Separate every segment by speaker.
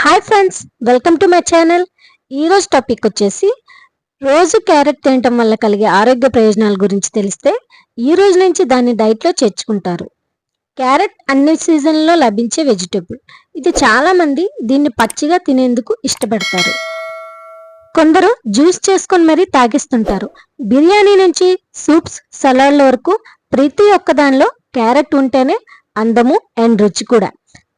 Speaker 1: Hi friends welcome to my channel ఈరోజు topic వచ్చేసి రోజు క్యారెట్ తినటం వల్ల కలిగే ఆరోగ్య ప్రయోజనాల గురించి తెలిస్తే ఈ రోజు నుంచి దాన్ని డైట్లో చేర్చుకుంటారు. క్యారెట్ అన్ని సీజన్లో లభించే వెజిటబుల్ ఇది చాలామంది దీన్ని పచ్చిగా తినేందుకు ఇష్టపడతారు. కొందరు జ్యూస్ చేసుకొని మరీ తాగిస్తుంటారు. బిర్యానీ నుంచి సూప్స్ సలాడ్ల వరకు ప్రతి ఒక్క దానిలో క్యారెట్ ఉంటేనే అందము అండ్ రుచి కూడా.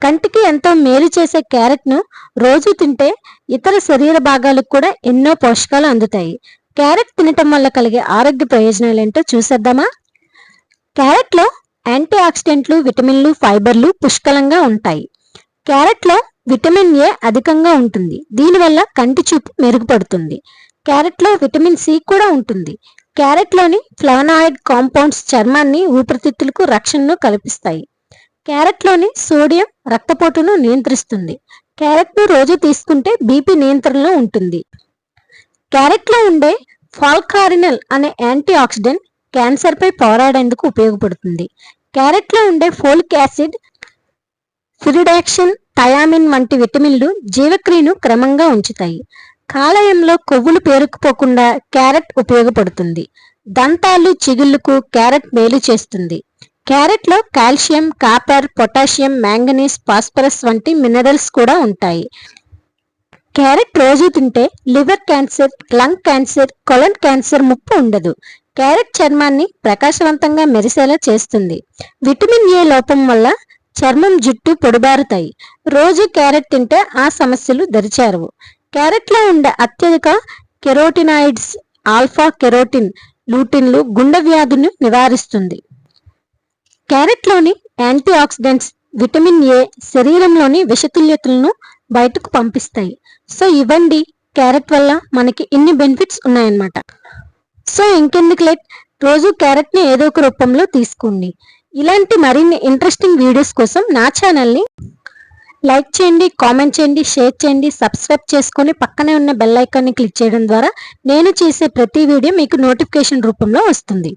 Speaker 1: కంటికి ఎంతో మేలు చేసే క్యారెట్ను రోజు తింటే ఇతర శరీర భాగాలకు కూడా ఎన్నో పోషకాలు అందుతాయి. క్యారెట్ తినటం వల్ల కలిగే ఆరోగ్య ప్రయోజనాలు ఏంటో చూసేద్దామా? క్యారెట్లో యాంటీ ఆక్సిడెంట్లు విటమిన్లు ఫైబర్లు పుష్కలంగా ఉంటాయి. క్యారెట్లో విటమిన్ ఏ అధికంగా ఉంటుంది. దీనివల్ల కంటి చూపు మెరుగుపడుతుంది. క్యారెట్లో విటమిన్ సి కూడా ఉంటుంది. క్యారెట్లోని ఫ్లవనాయిడ్ కాంపౌండ్స్ చర్మాన్ని ఊపిరితిత్తులకు రక్షణను కల్పిస్తాయి. క్యారెట్లోని సోడియం రక్తపోటును నియంత్రిస్తుంది. క్యారెట్ను రోజు తీసుకుంటే బీపీ నియంత్రణలో ఉంటుంది. క్యారెట్లో ఉండే ఫాల్కారినల్ అనే యాంటీ ఆక్సిడెంట్ క్యాన్సర్పై పోరాడేందుకు ఉపయోగపడుతుంది. క్యారెట్లో ఉండే ఫోలిక్ యాసిడ్ ఫిరిడాక్షన్ థయామిన్ వంటి విటమిన్లు జీవక్రియను క్రమంగా ఉంచుతాయి. కాలేయంలో కొవ్వులు పేరుకుపోకుండా క్యారెట్ ఉపయోగపడుతుంది. దంతాలు చిగుళ్ళకు క్యారెట్ మేలు చేస్తుంది. క్యారెట్లో calcium copper potassium manganese phosphorus వంటి మినరల్స్ కూడా ఉంటాయి. క్యారెట్ రోజు తింటే liver cancer lung cancer colon cancer ముప్పు ఉండదు. క్యారెట్ చర్మాన్ని ప్రకాశవంతంగా మెరిసేలా చేస్తుంది. విటమిన్ ఏ లోపం వల్ల చర్మం జుట్టు పొడిబారుతాయి. రోజు క్యారెట్ తింటే ఆ సమస్యలు దరిచారవు. క్యారెట్లో ఉండే అత్యధిక కెరోటినాయిడ్స్ ఆల్ఫా కెరోటిన్ లూటిన్లు గుండె వ్యాధులను నివారిస్తుంది. క్యారెట్లోని యాంటీ ఆక్సిడెంట్స్ విటమిన్ ఏ శరీరంలోని విషతుల్యతలను బయటకు పంపిస్తాయి. సో ఇవ్వండి. క్యారెట్ వల్ల మనకి ఇన్ని బెనిఫిట్స్ ఉన్నాయన్నమాట. సో ఇంకెందుకు లేట్? రోజు క్యారెట్ని ఏదో ఒక రూపంలో తీసుకోండి. ఇలాంటి మరిన్ని ఇంట్రెస్టింగ్ వీడియోస్ కోసం నా ఛానల్ని లైక్ చేయండి కామెంట్ చేయండి షేర్ చేయండి సబ్స్క్రైబ్ చేసుకొని పక్కనే ఉన్న బెల్ ఐకాన్ని క్లిక్ చేయడం ద్వారా నేను చేసే ప్రతి వీడియో మీకు నోటిఫికేషన్ రూపంలో వస్తుంది.